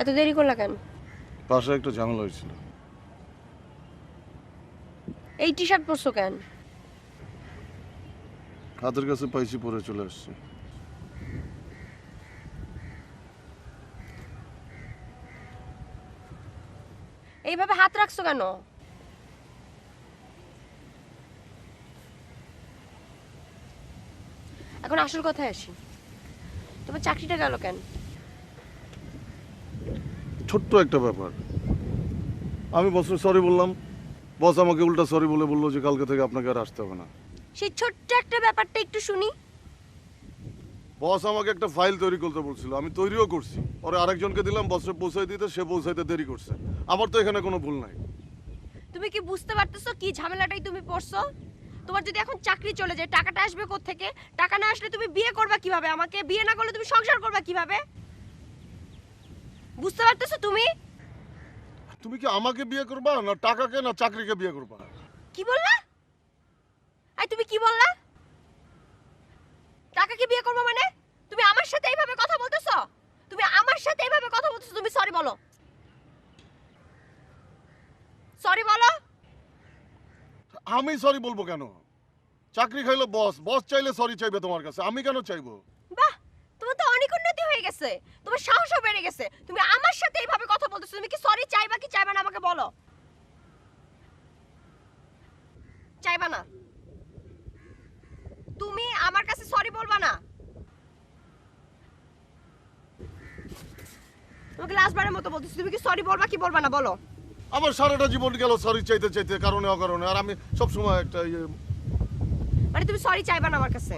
এত দেরি করলা কেন? বাসায় একটা ঝামেলা হয়েছিল। এই টি শার্ট পরছো কেন? হাতের কাছে পাইছি পরে চলে আসছি। এইভাবে হাত রাখছো কেন? এখন আসল কথায় আসি। তোমার চাকরিটা গেল কেন? ছোট্ট একটা ব্যাপার। আমি বসে সরি বললাম। বস আমাকে উল্টা সরি বলে বলল যে কালকে থেকে আপনাকে আর আসতে হবে না। সেই ছোট্ট একটা ব্যাপারটা একটু শুনি। বস আমাকে একটা ফাইল তৈরি করতে বলছিল। আমি তৈরিও করছি। পরে আরেকজনকে দিলাম বসে পৌঁছাই দিতে সে পৌঁছাইতে দেরি করছে। আমার তো এখানে কোনো ভুল নাই। তুমি কি বুঝতে পারতেছো কি ঝামেলাটাই তুমি পড়ছো? তোমার যদি এখন চাকরি চলে যায় টাকাটা আসবে থেকে টাকা না আসলে তুমি বিয়ে করবা কীভাবে? আমাকে বিয়ে না করলে তুমি সংসার করবা কীভাবে? বুঝতে পারতেছো তুমি? তুমি কি আমাকে বিয়ে করবা না টাকাকে না চাকরিকে বিয়ে করবা? কি বললা? আই তুমি কি বললা? টাকাকে বিয়ে করব মানে? তুমি আমার সাথে এইভাবে কথা বলতেছো? তুমি আমার সাথে এইভাবে কথা বলতেছো তুমি সরি বলো। সরি বলো। আমি সরি বলব কেন? চাকরি খাইলো বস বস চাইলে সরি চাইবে তোমার কাছে আমি কেন চাইব? হয়ে গেছে। তোমার সাহসও বেড়ে গেছে। তুমি আমার সাথে এইভাবে কথা বলতেছো তুমি কি সরি চাইবা কি চাইবা না আমাকে বলো। চাইবা না। তুমি আমার কাছে সরি বলবা না। তোমাকে লাস্টবারের মতো বলতেছি তুমি কি সরি বলবা কি বলবা না বলো। আমার সারাটা জীবন গেল সরি চাইতে চাইতে কারণে অকারণে আর আমি সবসময় একটা ইয়ে মানে তুমি সরি চাইবা না আমার কাছে।